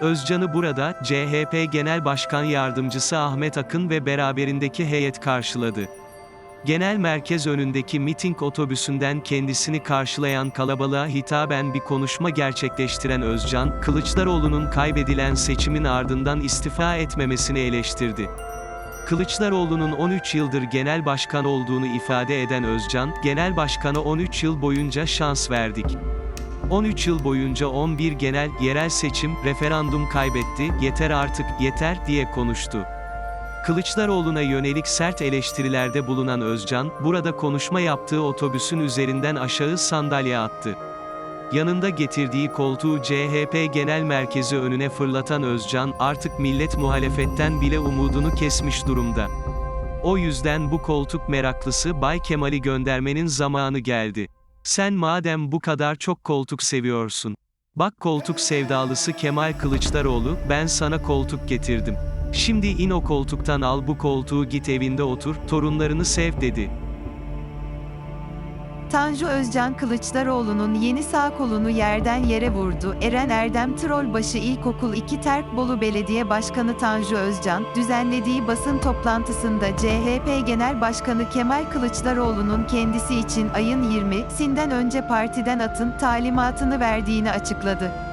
Özcan'ı burada, CHP Genel Başkan Yardımcısı Ahmet Akın ve beraberindeki heyet karşıladı. Genel merkez önündeki miting otobüsünden kendisini karşılayan kalabalığa hitaben bir konuşma gerçekleştiren Özcan, Kılıçdaroğlu'nun kaybedilen seçimin ardından istifa etmemesini eleştirdi. Kılıçdaroğlu'nun 13 yıldır genel başkan olduğunu ifade eden Özcan, genel başkana 13 yıl boyunca şans verdik. 13 yıl boyunca 11 genel, yerel seçim, referandum kaybetti, yeter artık, yeter, diye konuştu. Kılıçdaroğlu'na yönelik sert eleştirilerde bulunan Özcan, burada konuşma yaptığı otobüsün üzerinden aşağı sandalye attı. Yanında getirdiği koltuğu CHP Genel Merkezi önüne fırlatan Özcan, artık millet muhalefetten bile umudunu kesmiş durumda. O yüzden bu koltuk meraklısı Bay Kemal'i göndermenin zamanı geldi. Sen madem bu kadar çok koltuk seviyorsun. Bak koltuk sevdalısı Kemal Kılıçdaroğlu, ben sana koltuk getirdim. Şimdi in o koltuktan al bu koltuğu git evinde otur, torunlarını sev dedi. Tanju Özcan Kılıçdaroğlu'nun yeni sağ kolunu yerden yere vurdu. Eren Erdem Trollbaşı İlkokul 2 Terkbolu Belediye Başkanı Tanju Özcan, düzenlediği basın toplantısında CHP Genel Başkanı Kemal Kılıçdaroğlu'nun kendisi için ayın 20'sinden önce partiden atın talimatını verdiğini açıkladı.